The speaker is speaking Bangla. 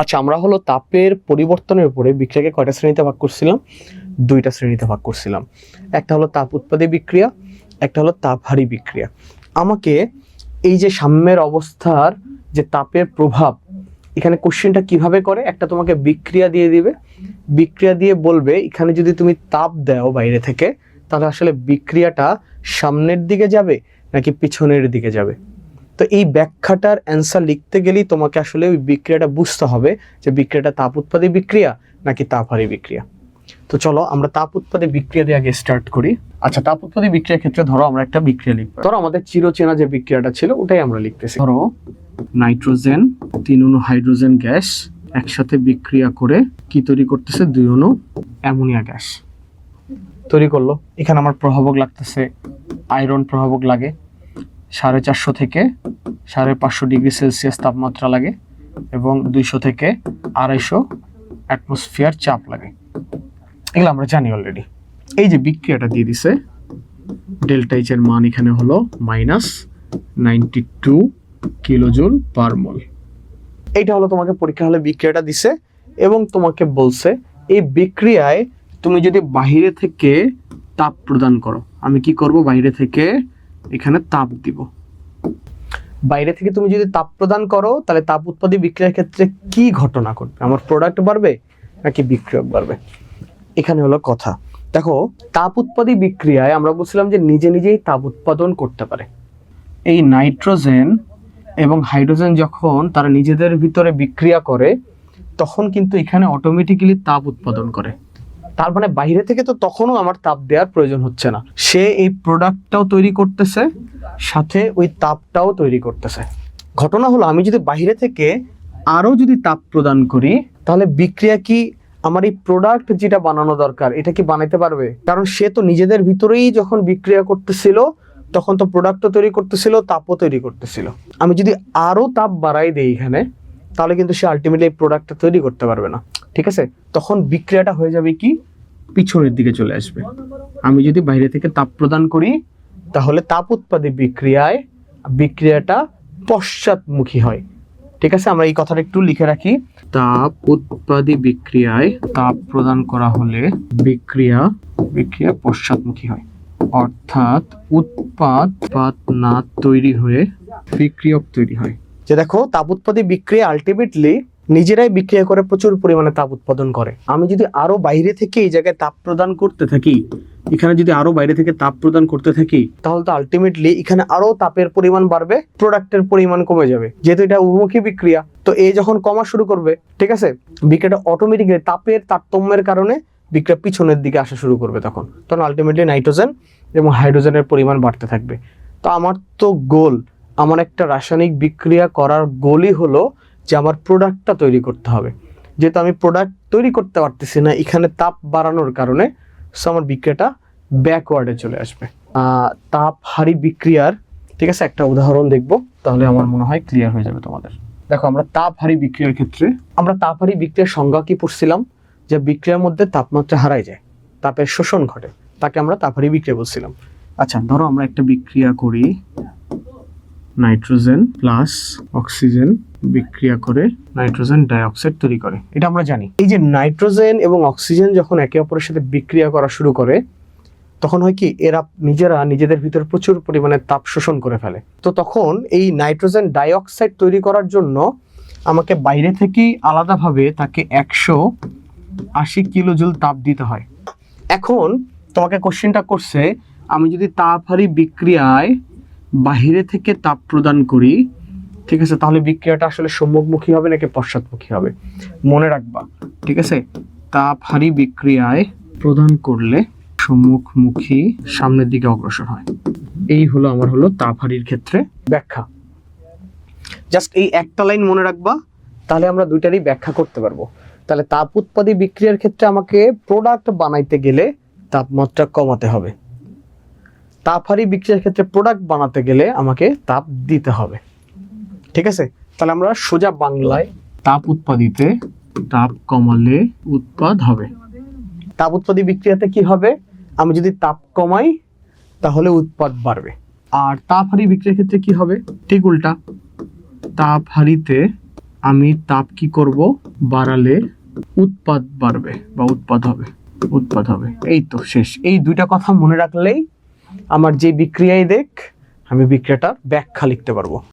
আচ্ছা আমরা হলো তাপের পরিবর্তনের উপরে বিক্রিয়াকে কয়টা শ্রেণীতে ভাগ করছিলাম? দুইটা শ্রেণীতে ভাগ করছিলাম। একটা হলো তাপ উৎপাদী বিক্রিয়া, একটা হলো তাপহারী বিক্রিয়া। আমাকে এই যে সাম্যের অবস্থার যে তাপের প্রভাব, এখানে কোশ্চেনটা কীভাবে করে? একটা তোমাকে বিক্রিয়া দিয়ে দিবে। বিক্রিয়া দিয়ে বলবে, এখানে যদি তুমি তাপ দাও বাইরে থেকে, তাহলে আসলে বিক্রিয়াটা সামনের দিকে যাবে নাকি পিছনের দিকে যাবে? তো এই ব্যাখ্যাটার অ্যান্সার লিখতে গেলেই তোমাকে আসলে ওই বিক্রিয়াটা বুঝতে হবে যে বিক্রিয়াটা তাপ উৎপাদী বিক্রিয়া নাকি তাপহারী বিক্রিয়া। তো চলো আমরা তাপ উৎপাদী বিক্রিয়া দিয়ে আগে স্টার্ট করি। আচ্ছা তাপ উৎপাদী বিক্রিয়ার ক্ষেত্রে ধরো আমরা একটা বিক্রিয়া লিখব। ধরো আমাদের চিরচেনা যে বিক্রিয়াটা ছিল ওটাই আমরা লিখতেছি। ধরো নাইট্রোজেন তিন অণু হাইড্রোজেন গ্যাস একসাথে বিক্রিয়া করে কি তৈরি করতেছে? দুই অণু অ্যামোনিয়া গ্যাস। তৈরি করল। এখানে আমার প্রভাবক লাগতেছে, আয়রন প্রভাবক লাগে। সাড়ে চারশো থেকে সাড়ে পাঁচশো ডিগ্রি সেলসিয়াস তাপমাত্রা লাগে এবং দুইশো থেকে আড়াইশো অ্যাটমসফিয়ার চাপ লাগে। এগুলো আমরা জানি অলরেডি এই যে বিক্রিয়াটা দিয়ে দিছে ডেল্টা এইচ এর মান এখানে হলো minus ninety two kilojoule per mole এইটা হলো তোমাকে পরীক্ষা হলে বিক্রিয়াটা দিছে এবং তোমাকে বলছে, এই বিক্রিয়ায় তুমি যদি বাইরে থেকে তাপ প্রদান করো, আমি কি করব? বাইরে থেকে এখানে তাপ দিব। বাইরে থেকে তুমি যদি তাপ প্রদান করো, তাহলে তাপ উৎপাদী বিক্রিয়ার ক্ষেত্রে কি ঘটনা ঘটবে? আমার প্রোডাক্ট বাড়বে নাকি বিক্রিয়ক বাড়বে? এখানে হলো কথা। দেখো, তাপ উৎপাদী বিক্রিয়ায় আমরা বলছিলাম যে নিজে নিজেই তাপ উৎপাদন করতে পারে। এই নাইট্রোজেন এবং হাইড্রোজেন যখন তারা নিজেদের ভিতরে বিক্রিয়া করে, তখন কিন্তু এখানে অটোমেটিক্যালি তাপ উৎপাদন করে। তার মানে বাইরে থেকে তো তখনও আমার তাপ দেওয়ার প্রয়োজন হচ্ছে না। সে এই প্রোডাক্টটাও তৈরি করতেছে, সাথে ওই তাপটাও তৈরি করতেছে। ঘটনা হলো, আমি যদি বাইরে থেকে আরও যদি তাপ প্রদান করি, তাহলে বিক্রিয়া কি আমার এই প্রোডাক্ট যেটা বানানো দরকার, এটা কি বানাইতে পারবে? কারণ সে তো নিজেদের ভিতরেই যখন বিক্রিয়া করতেছিল, তখন তো প্রোডাক্টও তৈরি করতেছিল, তাপও তৈরি করতেছিল। আমি যদি আরও তাপ বাড়াই দিই এখানে, তাহলে কিন্তু সে আলটিমেটলি এই প্রোডাক্টটা তৈরি করতে পারবে না। ঠিক আছে? তখন বিক্রিয়াটা হয়ে যাবে কি? পিছনের দিকে চলে আসবে। আমি যদি বাইরে থেকে তাপ প্রদান করি, তাহলে তাপ উৎপাদী বিক্রিয়ায়, বিক্রিয়াটা পশ্চাৎমুখী হয়। ঠিক আছে? আমরা এই কথাটা একটু লিখে রাখি। তাপ উৎপাদী বিক্রিয়ায় তাপ প্রদান করা হলে বিক্রিয়া বিক্রিয়া পশ্চাৎমুখী হয়। অর্থাৎ উৎপাদ উৎপাদ না তৈরি হয়ে বিক্রিয়ক তৈরি হয়। যে দেখো, তাপ উৎপাদী বিক্রিয়া আলটিমেটলি নিজেরাই বিক্রিয়া করে প্রচুর পরিমাণে তাপ উৎপাদন করে। আমি যদি আরও বাইরে থেকে এই জায়গায় তাপ প্রদান করতে থাকি, এখানে যদি আরও বাইরে থেকে তাপ প্রদান করতে থাকি, তাহলে তো আলটিমেটলি এখানে আরও তাপের পরিমাণ বাড়বে প্রোডাক্টের পরিমাণ কমে যাবে। যেহেতু এটা উন্মুখী বিক্রিয়া, তো এ যখন কমা শুরু করবে, ঠিক আছে? বিক্রিয়াটা অটোমেটিক্যালি তাপের তারতম্যের কারণে বিক্রিয়া পিছনের দিকে আসা শুরু করবে তখন। তখন আলটিমেটলি নাইট্রোজেন এবং হাইড্রোজেনের পরিমাণ বাড়তে থাকবে। তো আমার তো গোল আমার একটা রাসায়নিক বিক্রিয়া করার গোলই হলো যে আমার প্রোডাক্টটা তৈরি করতে হবে। যেহেতু আমি প্রোডাক্ট তৈরি করতে পারতেছি না, এখানে তাপ বাড়ানোর কারণে সো আমার বিক্রিয়াটা ব্যাকওয়ার্ডে চলে আসবে। তাপ হারি বিক্রিয়ার, ঠিক আছে, একটা উদাহরণ দেখব, তাহলে আমার মনে হয় ক্লিয়ার হয়ে যাবে তোমাদের। দেখো, আমরা তাপ হারি বিক্রিয়ার ক্ষেত্রে, আমরা তাপ হারি বিক্রিয়ার সংজ্ঞা কি পড়ছিলাম? যে বিক্রিয়ার মধ্যে তাপমাত্রা হারায় যায়, তাপের শোষণ ঘটে, তাকে আমরা তাপহারি বিক্রিয়া বলছিলাম। আচ্ছা ধরো আমরা একটা বিক্রিয়া করি নাইট্রোজেন প্লাস অক্সিজেন বিক্রিয়া করে নাইট্রোজেন ডাইঅক্সাইড তৈরি করে। এটা আমরা জানি। এই যে নাইট্রোজেন এবং অক্সিজেন যখন একে অপরের সাথে বিক্রিয়া করা শুরু করে, তখন হয় কি, এরা নিজেরা নিজেদের ভিতরে প্রচুর পরিমাণে তাপ শোষণ করে ফেলে। তো তখন এই নাইট্রোজেন ডাইঅক্সাইড তৈরি করার জন্য আমাকে বাইরে থেকেই আলাদাভাবে তাকে একশো আশি কিলো কিলোজুল তাপ দিতে হয়। এখন তোমাকে কোশ্চেনটা করছে, আমি যদি তাপহারি বিক্রিয়ায় বাহিরে থেকে তাপ প্রদান করি ঠিক আছে? তাহলে বিক্রিয়াটা আসলে সম্মুখমুখী হবে নাকি পশ্চাৎমুখী হবে? মনে রাখবা, ঠিক আছে? তাপহারি বিক্রিয়ায় প্রদান করলে সম্মুখমুখী সামনের দিকে অগ্রসর হয়। এই হলো আমার হলো তাপহারির ক্ষেত্রে ব্যাখ্যা। জাস্ট এই একটা লাইন মনে রাখবা, তাহলে আমরা দুইটারই ব্যাখ্যা করতে পারব। তাহলে তাপ উৎপাদী বিক্রিয়ার ক্ষেত্রে আমাকে প্রোডাক্ট বানাইতে গেলে তাপমাত্রা কমাতে হবে। তাপহারি বিক্রিয়ার ক্ষেত্রে প্রোডাক্ট বানাতে গেলে আমাকে তাপ দিতে হবে। ঠিক আছে? তাহলে আমরা সোজা বাংলায় তাপ উৎপাদিতে তাপ কমালে উৎপাদ হবে। তাপ উৎপাদী বিক্রিয়াতে কি হবে? আমি যদি তাপ কমাই, তাহলে উৎপাদ বাড়বে। আর তাপ হারি বিক্রিয়ার ক্ষেত্রে কি হবে? ঠিক উল্টা। তাপ হারিতে আমি তাপ কি করব? বাড়ালে উৎপাদ বাড়বে বা উৎপাদ হবে উৎপাদ হবে। এই তো শেষ। এই দুইটা কথা মনে রাখলেই আমার যে বিক্রিয়াই দেখ, আমি বিক্রিয়াটার ব্যাখ্যা লিখতে পারব।